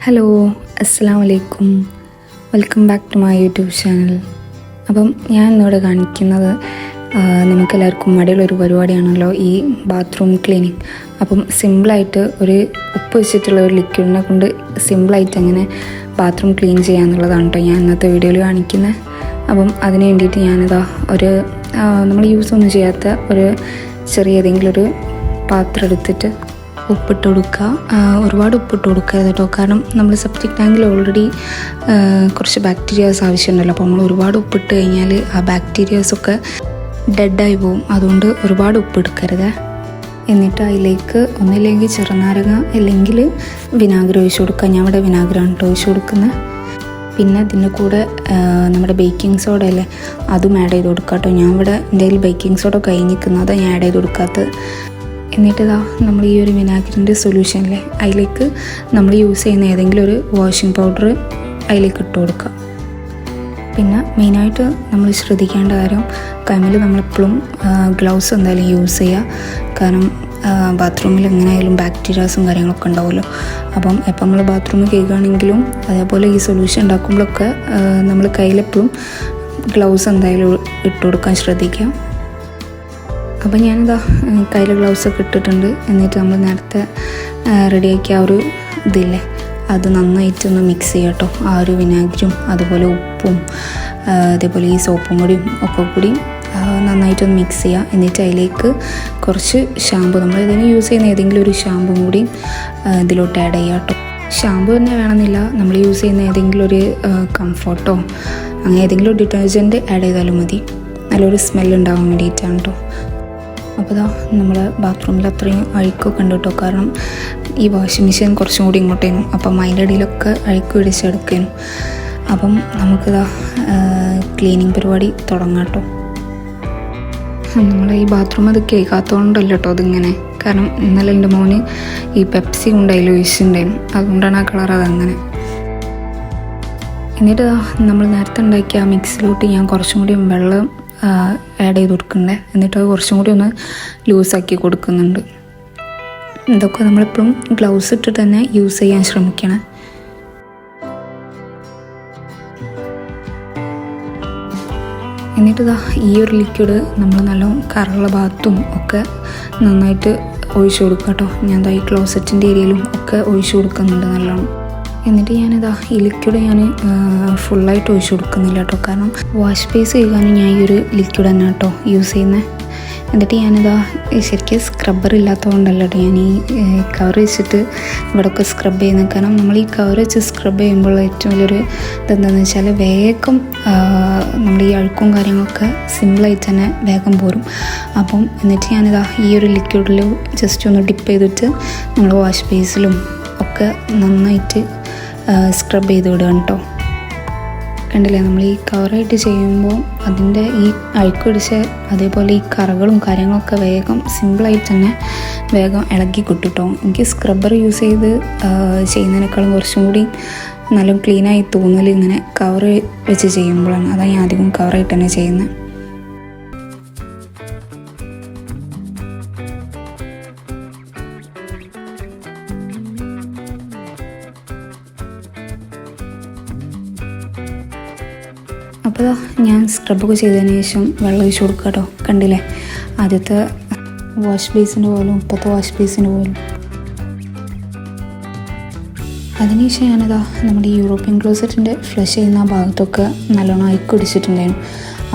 Hello അസ്സാം വലൈക്കും welcome back to my YouTube channel. അപ്പം ഞാൻ ഇന്നിവിടെ കാണിക്കുന്നത് നമുക്ക് നമുക്കെല്ലാവർക്കും മടിയുള്ളൊരു പരിപാടിയാണല്ലോ ഈ ബാത്റൂം ക്ലീനിങ്. അപ്പം സിമ്പിളായിട്ട് ഒരു ഉപ്പ് വെച്ചിട്ടുള്ള ഒരു ലിക്വിഡിനെ കൊണ്ട് സിമ്പിളായിട്ട് അങ്ങനെ ബാത്റൂം ക്ലീൻ ചെയ്യാന്നുള്ളതാണ് കേട്ടോ ഞാൻ ഇന്നത്തെ വീഡിയോയിൽ കാണിക്കുന്നത് അപ്പം അതിന് വേണ്ടിയിട്ട് ഞാനിതാ ഒരു നമ്മൾ യൂസ് ഒന്നും ചെയ്യാത്ത ഒരു ചെറിയ ഏതെങ്കിലും ഒരു പാത്രം എടുത്തിട്ട് ഉപ്പിട്ട് കൊടുക്കുക. ഒരുപാട് ഉപ്പിട്ട് കൊടുക്കുക കേട്ടോ. കാരണം നമ്മൾ സെപ്റ്റിക് ടാങ്കിൽ ഓൾറെഡി കുറച്ച് ബാക്ടീരിയാസ് ആവശ്യമുണ്ടല്ലോ. അപ്പോൾ നമ്മൾ ഒരുപാട് ഉപ്പിട്ട് കഴിഞ്ഞാൽ ആ ബാക്ടീരിയാസൊക്കെ ഡെഡായി പോവും. അതുകൊണ്ട് ഒരുപാട് ഉപ്പെടുക്കരുത്. എന്നിട്ട് അതിലേക്ക് ഒന്നില്ലെങ്കിൽ ചെറുനാരങ്ങ അല്ലെങ്കിൽ വിനാഗിരി ഒഴിച്ചു കൊടുക്കുക. ഞാൻ ഇവിടെ വിനാഗിരിയാണ് കേട്ടോ ഒഴിച്ചു കൊടുക്കുന്നത്. പിന്നെ ഇതിന്റെ കൂടെ നമ്മുടെ ബേക്കിംഗ് സോഡ അല്ലേ അതും ആഡ് ചെയ്ത് കൊടുക്കുക കേട്ടോ. ഞാൻ ഇവിടെ എന്റെ ബേക്കിംഗ് സോഡ കഴിഞ്ഞിരിക്കുന്നത് അതാണ് ഞാൻ ആഡ് ചെയ്ത് കൊടുക്കാത്തത്. എന്നിട്ട് നമ്മൾ ഈ ഒരു വിനാഗിരിന്റെ സൊല്യൂഷനിലെ അതിലേക്ക് നമ്മൾ യൂസ് ചെയ്യുന്ന ഏതെങ്കിലും ഒരു വാഷിംഗ് പൗഡർ അതിലേക്ക് ഇട്ട് കൊടുക്കുക. പിന്നെ മെയിനായിട്ട് നമ്മൾ ശ്രദ്ധിക്കേണ്ട കാര്യം കൈമിൽ നമ്മളെപ്പോഴും ഗ്ലൗസ് എന്തായാലും യൂസ് ചെയ്യുക. കാരണം ബാത്റൂമിൽ എങ്ങനെയായാലും ബാക്ടീരിയാസും കാര്യങ്ങളൊക്കെ ഉണ്ടാവുമല്ലോ. അപ്പം എപ്പം നമ്മൾ ബാത്റൂമിൽ കേൾക്കുകയാണെങ്കിലും അതേപോലെ ഈ സൊല്യൂഷൻ ഉണ്ടാക്കുമ്പോഴൊക്കെ നമ്മൾ കയ്യിലെപ്പോഴും ഗ്ലൗസ് എന്തായാലും ഇട്ട് കൊടുക്കാൻ ശ്രദ്ധിക്കുക. അപ്പോൾ ഞാനിതാ കയ്യിൽ ഗ്ലൗസൊക്കെ ഇട്ടിട്ടുണ്ട്. എന്നിട്ട് നമ്മൾ നേരത്തെ റെഡിയാക്കിയ ആ ഒരു ഇതില്ലേ അത് നന്നായിട്ടൊന്ന് മിക്സ് ചെയ്യാം കേട്ടോ ആ ഒരു വിനാഗിരും അതുപോലെ ഉപ്പും അതേപോലെ ഈ സോപ്പും പൊടിയും ഒക്കെ കൂടി നന്നായിട്ടൊന്ന് മിക്സ് ചെയ്യുക. എന്നിട്ട് അതിലേക്ക് കുറച്ച് ഷാമ്പു നമ്മൾ ഇതിന് യൂസ് ചെയ്യുന്ന ഏതെങ്കിലും ഒരു ഷാമ്പും കൂടി ഇതിലോട്ട് ആഡ് ചെയ്യാം കേട്ടോ ഷാമ്പു തന്നെ വേണമെന്നില്ല. നമ്മൾ യൂസ് ചെയ്യുന്ന ഏതെങ്കിലും ഒരു കംഫർട്ടോ അങ്ങനെ ഏതെങ്കിലും ഡിറ്റർജന്റ് ആഡ് ചെയ്താലും മതി. നല്ലൊരു സ്മെല്ല് ഉണ്ടാവാൻ വേണ്ടിയിട്ടാണ് കേട്ടോ അപ്പോൾ ഇതാ നമ്മൾ ബാത്റൂമിൽ അത്രയും അഴുക്കൊക്കെ ഉണ്ട് കേട്ടോ കാരണം ഈ വാഷിംഗ് മെഷീൻ കുറച്ചും കൂടി ഇങ്ങോട്ടേനും. അപ്പം അതിന്റെ ഇടയിലൊക്കെ അഴുക്ക് പിടിച്ചെടുക്കേനും. അപ്പം നമുക്കിതാ ക്ലീനിങ് പരിപാടി തുടങ്ങാം കേട്ടോ നമ്മൾ ഈ ബാത്റൂം അത് കേൾക്കാത്തതുകൊണ്ടല്ല കേട്ടോ അതിങ്ങനെ. കാരണം ഇന്നലെ എന്റെ മോന് ഈ പെപ്സി കൊണ്ട് അതിൽ ഒഴിച്ചിട്ടുണ്ടായിരുന്നു. അതുകൊണ്ടാണ് ആ കളർ അതങ്ങനെ. എന്നിട്ട് നമ്മൾ നേരത്തെ ഉണ്ടാക്കിയ ആ മിക്സിലോട്ട് ഞാൻ കുറച്ചും കൂടി വെള്ളം ആഡ് ചെയ്ത് കൊടുക്കണ്ടേ? എന്നിട്ട് അത് കുറച്ചും കൂടി ഒന്ന് ലൂസാക്കി കൊടുക്കുന്നുണ്ട്. ഇതൊക്കെ നമ്മളെപ്പോഴും ഗ്ലൗസ് ഇട്ടിട്ട് തന്നെ യൂസ് ചെയ്യാൻ ശ്രമിക്കണം. എന്നിട്ട് ഈ ഒരു ലിക്വിഡ് നമ്മൾ നല്ല കറുള്ള ഭാഗത്തും ഒക്കെ നന്നായിട്ട് ഒഴിച്ചു കൊടുക്കാം കേട്ടോ ഞാൻ ഈ ക്ലോസറ്റിന്റെ ഏരിയയിലും ഒക്കെ ഒഴിച്ചു കൊടുക്കുന്നുണ്ട് നല്ലോണം. എന്നിട്ട് ഞാനിതാ ഈ ലിക്വിഡ് ഞാൻ ഫുള്ളായിട്ട് ഒഴിച്ചു കൊടുക്കുന്നില്ല കേട്ടോ കാരണം വാഷ് ബേസ് ചെയ്യാനും ഞാൻ ഈ ഒരു ലിക്വിഡ് തന്നെ കേട്ടോ യൂസ് ചെയ്യുന്നത് എന്നിട്ട് ഞാനിതാ ശരിക്കും സ്ക്രബ്ബർ ഇല്ലാത്തതുകൊണ്ടല്ല ഞാൻ ഈ കവർ വെച്ചിട്ട് ഇവിടെയൊക്കെ സ്ക്രബ് ചെയ്യുന്നത് കാരണം നമ്മൾ ഈ കവർ വെച്ച് സ്ക്രബ് ചെയ്യുമ്പോൾ ഏറ്റവും വലിയൊരു ഇതെന്താണെന്ന് വെച്ചാൽ വേഗം നമ്മൾ ഈ അഴുക്കും കാര്യങ്ങളൊക്കെ സിമ്പിളായിട്ട് തന്നെ വേഗം പോരും. അപ്പം എന്നിട്ട് ഞാനിതാ ഈ ഒരു ലിക്വിഡിൽ ജസ്റ്റ് ഒന്ന് ഡിപ്പ് ചെയ്തിട്ട് നമ്മൾ വാഷ് ബേസിലും ഒക്കെ നന്നായിട്ട് സ്ക്രബ് ചെയ്ത് വിടുകയാണ് കേട്ടോ കണ്ടില്ലേ നമ്മൾ ഈ കവറായിട്ട് ചെയ്യുമ്പോൾ അതിന്റെ ഈ അഴുക്കൊടിച്ച് അതേപോലെ ഈ കറകളും കാര്യങ്ങളൊക്കെ വേഗം സിമ്പിളായിട്ട് തന്നെ വേഗം ഇളക്കി കിട്ടുട്ടോ കേട്ടോ എനിക്ക് സ്ക്രബ്ബർ യൂസ് ചെയ്ത് ചെയ്യുന്നതിനേക്കാളും കുറച്ചും കൂടി നല്ല ക്ലീനായി തോന്നൽ ഇങ്ങനെ കവർ വെച്ച് ചെയ്യുമ്പോഴാണ്. അതാണ് ഞാൻ അധികം കവറായിട്ട് തന്നെ ചെയ്യുന്നത്. അപ്പോൾ ഞാൻ സ്ക്രബൊക്കെ ചെയ്തതിന് ശേഷം വെള്ളം ഒഴിച്ച് കൊടുക്കുക കേട്ടോ. കണ്ടില്ലേ? ആദ്യത്തെ വാഷ് ബേസിന്റെ പോലും ഇപ്പോഴത്തെ വാഷ് ബേസിന്റെ പോലും. അതിനുശേഷം ഞാനതാ നമ്മുടെ യൂറോപ്യൻ ക്ലോസറ്റിന്റെ ഫ്ലഷ് ചെയ്യുന്ന ഭാഗത്തൊക്കെ നല്ലോണം അയക്കൊടിച്ചിട്ടുണ്ടായിരുന്നു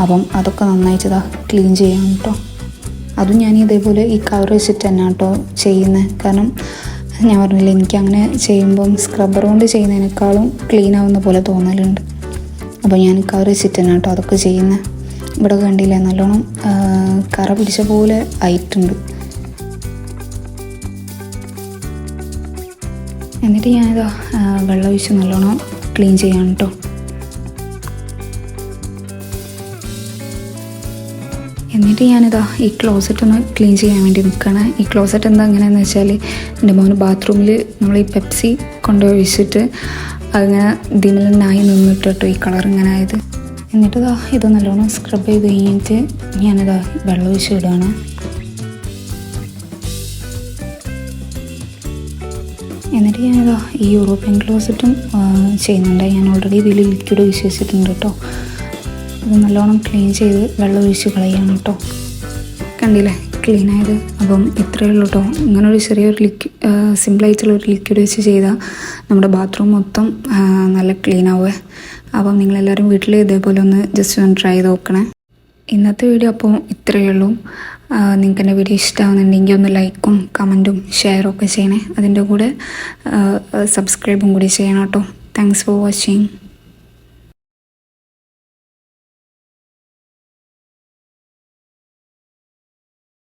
അപ്പം അതൊക്കെ നന്നായിട്ടതാ ക്ലീൻ ചെയ്യാം കേട്ടോ. അതും ഞാൻ ഇതേപോലെ ഈ കവർ വെച്ചിട്ട് തന്നെ കേട്ടോ ചെയ്യുന്നത് കാരണം ഞാൻ പറഞ്ഞില്ല എനിക്ക് അങ്ങനെ ചെയ്യുമ്പം സ്ക്രബ്ബർ കൊണ്ട് ചെയ്യുന്നതിനേക്കാളും ക്ലീൻ ആവുന്ന പോലെ തോന്നലുണ്ട്. അപ്പോൾ ഞാൻ കവർ വെച്ചിട്ട് കേട്ടോ അതൊക്കെ ചെയ്യുന്ന ഇവിടെ കണ്ടില്ലേ നല്ലോണം കറ പിടിച്ച പോലെ ആയിട്ടുണ്ട്. എന്നിട്ട് ഞാനിതാ വെള്ളം ഒഴിച്ച് നല്ലോണം ക്ലീൻ ചെയ്യാൻ കേട്ടോ. എന്നിട്ട് ഞാനിതാ ഈ ക്ലോസറ്റ് ഒന്ന് ക്ലീൻ ചെയ്യാൻ വേണ്ടി നിൽക്കുകയാണ് ഈ ക്ലോസറ്റ് എന്താ എങ്ങനെയാണെന്ന് വെച്ചാൽ എന്റെ മോന് ബാത്റൂമിൽ നമ്മൾ ഈ പെപ്സി കൊണ്ടുപോയി ഒഴിച്ചിട്ട് അതിങ്ങനെ ഇതിനായി നിന്നിട്ട് കേട്ടോ ഈ കളർ ഇങ്ങനെ ആയത്. എന്നിട്ട് ഇതാ ഇത് നല്ലോണം സ്ക്രബ് ചെയ്ത് കഴിഞ്ഞിട്ട് ഞാനിതാ വെള്ളം ഒഴിച്ച് വിടുകയാണ് എന്നിട്ട് ഞാനിതാ ഈ യൂറോപ്യൻ ക്ലോസറ്റും ചെയ്യുന്നുണ്ട്. ഞാൻ ഓൾറെഡി ഇതിൽ ലിക്വിഡ് ഒഴിച്ച് വെച്ചിട്ടുണ്ട് കേട്ടോ. അത് നല്ലോണം ക്ലീൻ ചെയ്ത് വെള്ളം ഒഴിച്ച് കളയാണ് കേട്ടോ. കണ്ടില്ലേ? ക്ലീൻ ആയത്. അപ്പം ഇത്രയേ ഉള്ളൂ കേട്ടോ ഒരു ചെറിയൊരു സിമ്പിൾ സിമ്പിളായിട്ടുള്ള ഒരു ലിക്വിഡ് വെച്ച് ചെയ്താൽ നമ്മുടെ ബാത്റൂം മൊത്തം നല്ല ക്ലീൻ ആവുമേ അപ്പം നിങ്ങളെല്ലാവരും വീട്ടിൽ ഇതേപോലെ ഒന്ന് ജസ്റ്റ് ഒന്ന് ട്രൈ ചെയ്ത് നോക്കണേ. ഇന്നത്തെ വീഡിയോ അപ്പോൾ ഇത്രയേ ഉള്ളൂ. നിങ്ങൾക്ക് എന്റെ വീഡിയോ ഇഷ്ടമാകുന്നുണ്ടെങ്കിൽ ഒന്ന് ലൈക്കും കമന്റും ഷെയറും ഒക്കെ ചെയ്യണേ. അതിന്റെ കൂടെ സബ്സ്ക്രൈബും കൂടി ചെയ്യണം കേട്ടോ താങ്ക്സ് ഫോർ വാച്ചിങ്